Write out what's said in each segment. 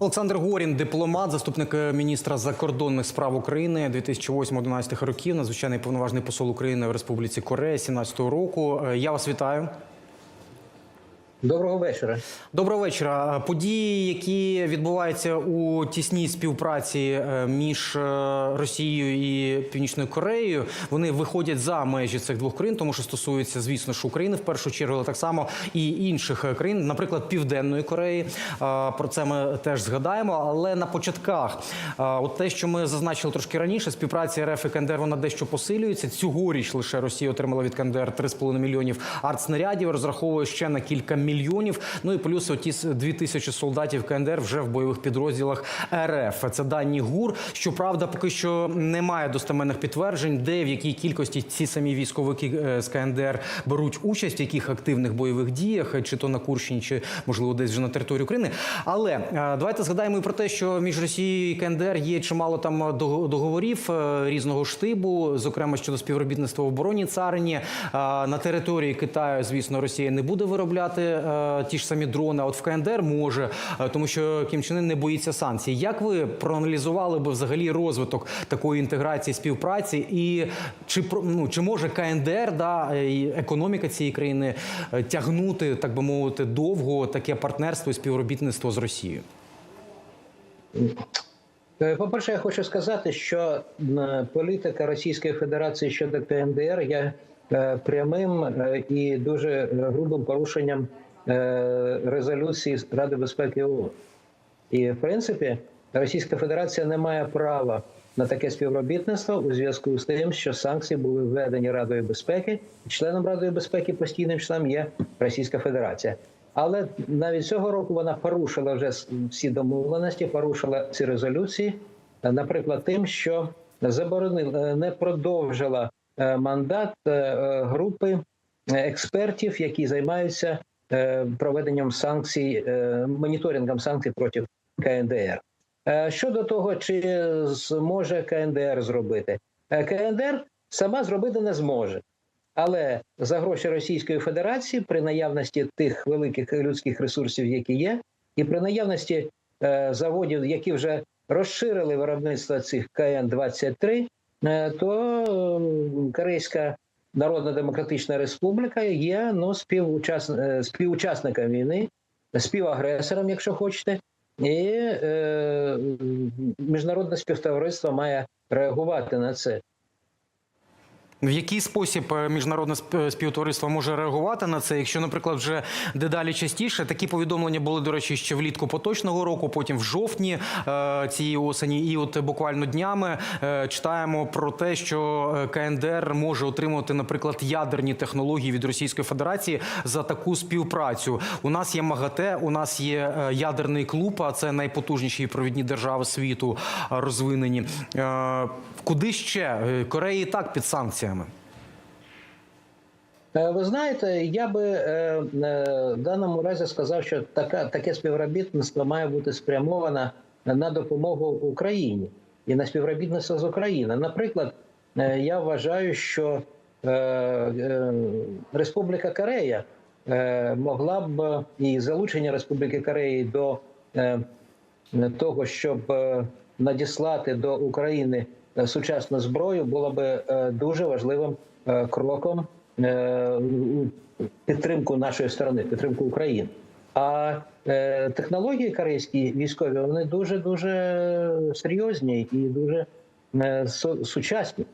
Олександр Горін, дипломат, заступник е, міністра закордонних справ України 2008-2011 років, надзвичайний повноважний посол України в Республіці Корея 17-го року. Е, Я вас вітаю. Доброго вечора. Доброго вечора. Події, які відбуваються у тісній співпраці е, між е, Росією і Північною Кореєю, вони виходять за межі цих двох країн, тому що стосується, звісно ж, України в першу чергу, але так само і інших е, країн, наприклад, Південної Кореї. Про це ми теж згадаємо. Але на початках, от те, що ми зазначили трошки раніше, співпраця РФ і КНДР вона дещо посилюється. Цьогоріч лише Росія отримала від КНДР 3,5 мільйонів артснарядів, розраховує ще на кілька мільйонів. Ну і плюс оті с- дві тисячі солдатів КНДР вже в бойових підрозділах РФ. Це дані ГУР. Щоправда, поки що немає достеменних підтверджень, де в якій кількості ці самі військовики е, з КНДР беруть участь в яких активних бойових діях, чи то на Курщині, чи можливо десь вже на території України. Але е, давайте згадаємо і про те, що між Росією і КНДР є чимало там договорів е, різного штибу, зокрема щодо співробітництва в обороні царині. На території Китаю, звісно, Росія не буде виробляти е, ті ж самі дрони. А от в КНДР може, е, тому що Кім Чен не боїться санкцій. Як ви проаналізували би взагалі розвиток такої інтеграції співпраці, і чи ну, чи може КНДР да і економіка цієї країни е, тягнути, так би мовити, довго таке партнерство і співробітництво з Росією? Е, По-перше, я хочу сказати, що політика Російської Федерації щодо КНДР є е, прямим е, і дуже е, грубим порушенням е, резолюції Ради безпеки ООН. І в принципі, Російська Федерація не має права на таке співробітництво у зв'язку з тим, що санкції були введені Радою безпеки, і членом Ради безпеки постійним членом є Російська Федерація. Але навіть цього року вона порушила вже всі домовленості, порушила ці резолюції, е, наприклад, тим, що заборонила, е, не продовжила е, мандат е, е, групи е, експертів, які займаються е, проведенням санкцій, е, моніторингом санкцій проти КНДР. Е, Щодо того, чи зможе КНДР зробити, Е, КНДР сама зробити не зможе. Але за гроші Російської Федерації при наявності тих великих людських ресурсів, які є, і при наявності е, заводів, які вже розширили виробництво цих КН-23, е, то е, Корейська Народна Демократична Республіка є ну, співучас... е, співучасником війни, співагресором, якщо хочете, і е, міжнародне співтовариство має реагувати на це. В який спосіб е, міжнародне сп- співтовариство може реагувати на це, якщо, наприклад, вже дедалі частіше такі повідомлення були, до речі, ще влітку поточного року, потім в жовтні е, цієї осені, і от буквально днями е, читаємо про те, що е, КНДР може отримувати, наприклад, ядерні технології від Російської Федерації за таку співпрацю. У нас є МАГАТЕ, у нас є е, ядерний клуб, а це найпотужніші провідні держави світу е, розвинені. Е, Куди ще Е, Корея і так під санкціями? Е, Ви знаєте, я би е, е, в даному разі сказав, що така, таке співробітництво має бути спрямоване на допомогу Україні і на співробітництво з Україною. Наприклад, я вважаю, що Республіка Корея могла б і залучення Республіки Кореї до того, щоб надіслати до України сучасну зброю, було би е, дуже важливим е, кроком е, підтримку нашої сторони, підтримку України. А е, технології корейські військові вони дуже дуже серйозні і дуже е, сучасні.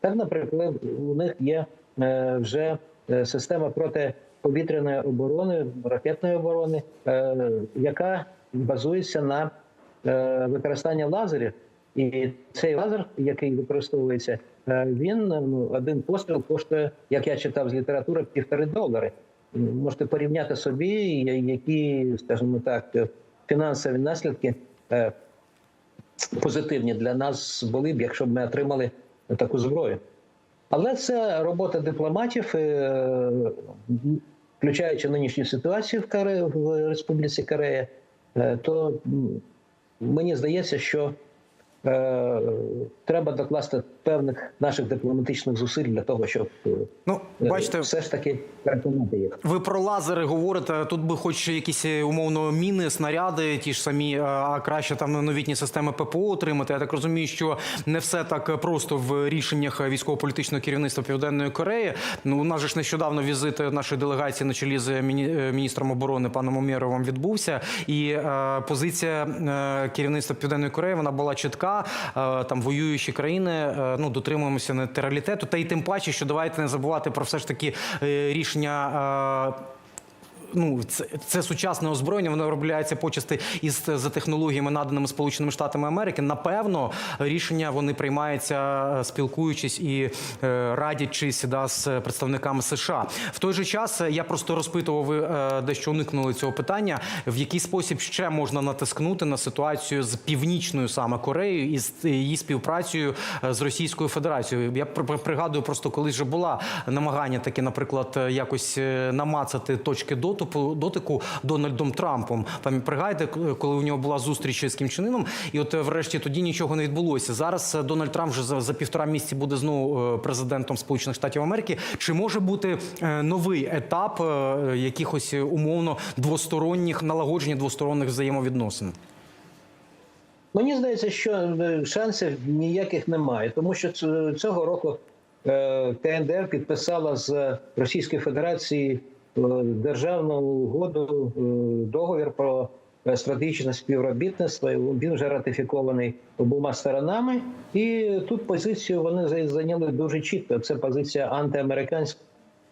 Так, наприклад, у них є е, вже е, система протиповітряної оборони, ракетної оборони, е, яка базується на е, використання лазерів. І цей лазер, який використовується, е, він ну, один постріл коштує, як я читав з літератури, півтори долари. Можете порівняти собі, які, скажімо так, фінансові наслідки е, позитивні для нас були б, якщо б ми отримали таку зброю. Але це робота дипломатів, е, включаючи нинішню ситуацію в, Каре, в Республіці Корея, е, то мені здається, що е, треба докласти певних наших дипломатичних зусиль для того, щоб е, Ну, бачите, все ж таки переконати їх. Ви про лазери говорите. Тут би хоч якісь е, умовно міни, снаряди, ті ж самі, е, а краще там новітні системи ППО отримати. Я так розумію, що не все так просто в рішеннях військово-політичного керівництва Південної Кореї. Ну у нас же ж нещодавно візит нашої делегації на чолі з міні- е, міністром оборони паном Омєровим відбувся. І е, позиція е, керівництва Південної Кореї вона була чітка. Е, там воюючі країни е, ну дотримуємося нейтралітету. Та й тим паче, що давайте не забувати про все ж таки е, рішення. Е, Ну, це, це сучасне озброєння, воно виробляється почасти із за технологіями, наданими Сполученими Штатами Америки. Напевно, рішення вони приймаються е, спілкуючись і е, радячись да, з представниками США. В той же час е, я просто розпитував, ви е, дещо уникнули цього питання. В який спосіб ще можна натискнути на ситуацію з північною саме Кореєю і з її співпрацею е, з Російською Федерацією? Я при- при- пригадую, просто колись вже була намагання таке, наприклад, е, якось е, намацати точки дотипу дотику Дональдом Трампом. Пригадайте, коли у нього була зустріч з Кім Чен і от е, врешті тоді нічого не відбулося. Зараз е, Дональд Трамп вже за, за півтора місяці буде знову е, президентом Сполучених Штатів Америки. Чи може бути новий етап якихось умовно двосторонніх налагодження двосторонніх взаємовідносин? Мені здається, що шансів ніяких немає, тому що цього року КНДР підписала з Російською Федерацією е, державну угоду, е, договір про е, стратегічне співробітництво. Він вже ратифікований обома сторонами, і тут позицію вони зайняли дуже чітко. Це позиція антиамериканська.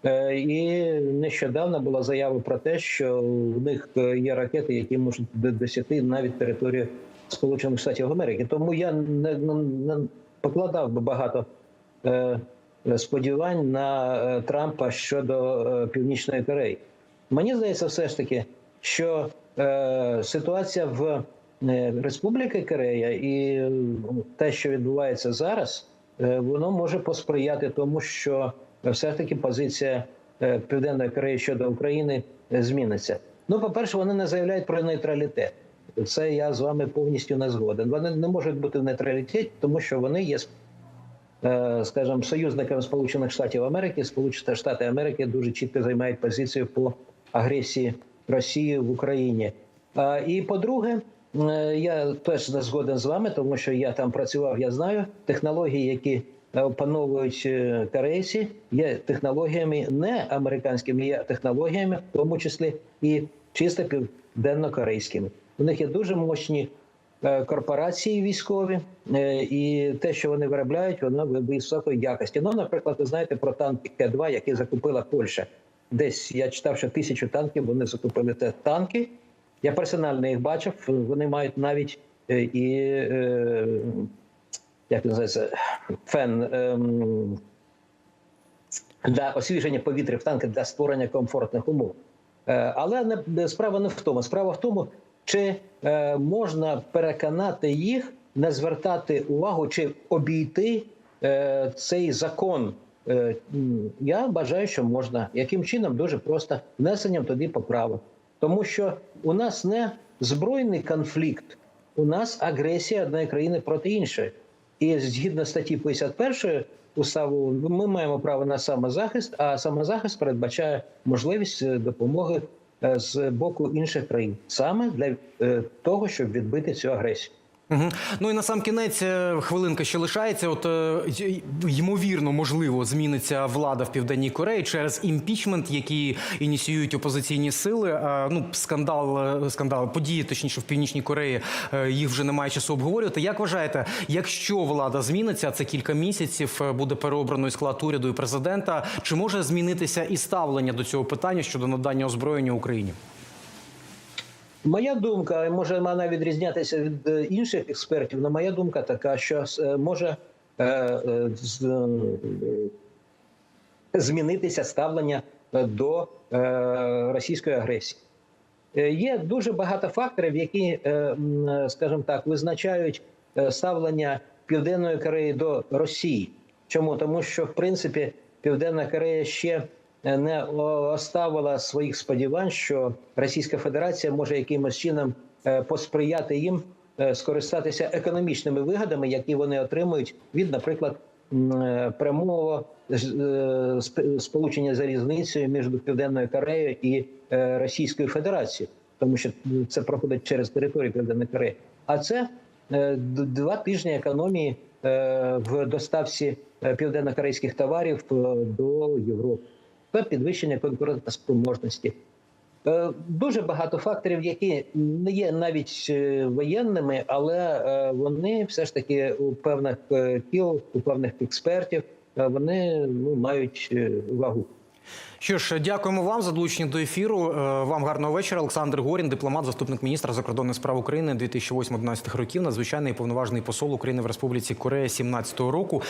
Е, І нещодавно була заява про те, що в них е, є ракети, які можуть досягти навіть територію Сполучених Штатів Америки. Тому я не, покладав би багато е, сподівань на е, Трампа щодо е, Північної Кореї. Мені здається, все ж таки, що е, ситуація в е, Республіки Корея і те, що відбувається зараз, е, воно може посприяти тому, що все ж таки позиція Південної Кореї щодо України зміниться. Ну, по-перше, вони не заявляють про нейтралітет. Це я з вами повністю не згоден. Вони не можуть бути в нейтралітеті, тому що вони є скажімо, союзниками Сполучених Штатів Америки. Сполучені Штати Америки дуже чітко займають позицію по агресії Росії в Україні. І по-друге, е, я теж не згоден з вами, тому що я там працював, я знаю технології, які е, опановують е, корейці, є технологіями не американськими, є технологіями, в тому числі і чисто південно-корейськими. У них є дуже мощні е, корпорації військові, е, і те, що вони виробляють, воно високої якості. Ну, наприклад, ви знаєте про танки К-2, які закупила Польща. Десь я читав, що тисячу танків вони закупили це танки. Я персонально їх бачив. Вони мають навіть е, і е, як називається фен ем, для освіження повітря в танки для створення комфортних умов. Е, Але справа не в тому. Справа в тому, чи е, можна переконати їх не звертати увагу чи обійти е, цей закон. Е, Я вважаю, що можна. Яким чином? Дуже просто внесенням тоді поправок. Тому що у нас не збройний конфлікт, у нас агресія одної країни проти іншої. І згідно статті 51 уставу, ми маємо право на самозахист, а самозахист передбачає можливість е, допомоги з боку інших країн саме для е, того, щоб відбити цю агресію. Угу. Ну і на сам кінець е, хвилинка ще лишається. От е, ймовірно, можливо, зміниться влада в південній Кореї через імпічмент, який ініціюють опозиційні сили. Е, Ну, скандал, скандал, події, точніше, в північній Кореї їх вже немає часу обговорювати. Як вважаєте, якщо влада зміниться, це кілька місяців буде переобрано і склад уряду і президента. Чи може змінитися і ставлення до цього питання щодо надання озброєння Україні? Моя думка може вона відрізнятися від е, інших експертів, але моя думка така, що е, може е, змінитися ставлення до російської агресії. Є дуже багато факторів, які, скажімо так, визначають ставлення Південної Кореї до Росії. Чому? Тому що, в принципі, Південна Корея ще не оставила своїх сподівань, що Російська Федерація може якимось чином е, посприяти їм е, скористатися економічними вигодами, які вони отримують від, наприклад, е, прямого е, сполучення залізницею між Південною Кореєю і е, Російською Федерацією, тому що це проходить через територію Південної Кореї. А це е, два тижні економії е, в доставці е, південнокорейських товарів е, до Європи та підвищення конкурентоспроможності. Е, Дуже багато факторів, які не є навіть е, воєнними, але е, вони все ж таки у певних кіл, у певних експертів, вони ну, мають вагу. Що ж, дякуємо вам за долучення до ефіру. Вам гарного вечора. Олександр Горін, дипломат, заступник міністра закордонних справ України 2008-2011 років, надзвичайний і повноважний посол України в Республіці Корея 17 року.